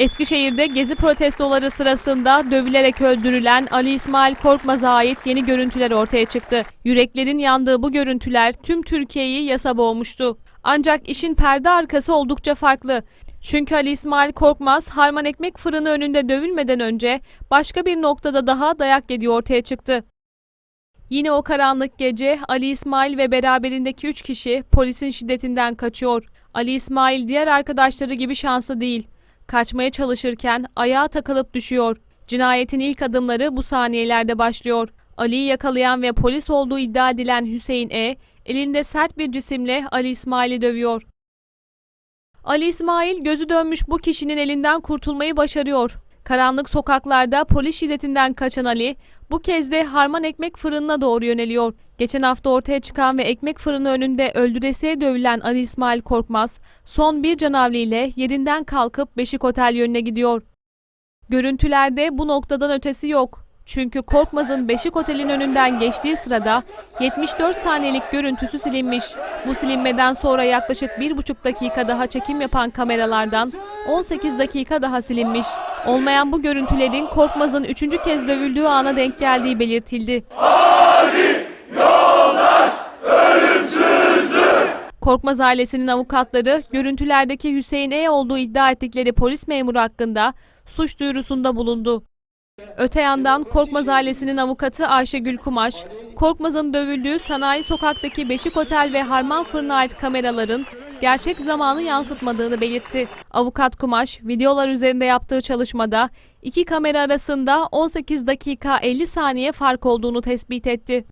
Eskişehir'de gezi protestoları sırasında dövülerek öldürülen Ali İsmail Korkmaz'a ait yeni görüntüler ortaya çıktı. Yüreklerin yandığı bu görüntüler tüm Türkiye'yi yasa boğmuştu. Ancak işin perde arkası oldukça farklı. Çünkü Ali İsmail Korkmaz harman ekmek fırını önünde dövülmeden önce başka bir noktada daha dayak yediği ortaya çıktı. Yine o karanlık gece Ali İsmail ve beraberindeki 3 kişi polisin şiddetinden kaçıyor. Ali İsmail diğer arkadaşları gibi şanslı değil. Kaçmaya çalışırken ayağa takılıp düşüyor. Cinayetin ilk adımları bu saniyelerde başlıyor. Ali'yi yakalayan ve polis olduğu iddia edilen Hüseyin E, elinde sert bir cisimle Ali İsmail'i dövüyor. Ali İsmail gözü dönmüş bu kişinin elinden kurtulmayı başarıyor. Karanlık sokaklarda polis şiddetinden kaçan Ali bu kez de harman ekmek fırınına doğru yöneliyor. Geçen hafta ortaya çıkan ve ekmek fırını önünde öldüresiye dövülen Ali İsmail Korkmaz son bir canavliyle yerinden kalkıp Beşik Otel yönüne gidiyor. Görüntülerde bu noktadan ötesi yok. Çünkü Korkmaz'ın Beşik Otel'in önünden geçtiği sırada 74 saniyelik görüntüsü silinmiş. Bu silinmeden sonra yaklaşık 1,5 dakika daha çekim yapan kameralardan 18 dakika daha silinmiş. Olmayan bu görüntülerin Korkmaz'ın üçüncü kez dövüldüğü ana denk geldiği belirtildi. Korkmaz ailesinin avukatları görüntülerdeki Hüseyin E olduğu iddia ettikleri polis memuru hakkında suç duyurusunda bulundu. Öte yandan Korkmaz ailesinin avukatı Ayşegül Kumaş, Korkmaz'ın dövüldüğü Sanayi Sokak'taki Beşik Otel ve Harman Fırın'a ait kameraların gerçek zamanı yansıtmadığını belirtti. Avukat Kumaş, videolar üzerinde yaptığı çalışmada iki kamera arasında 18 dakika 50 saniye fark olduğunu tespit etti.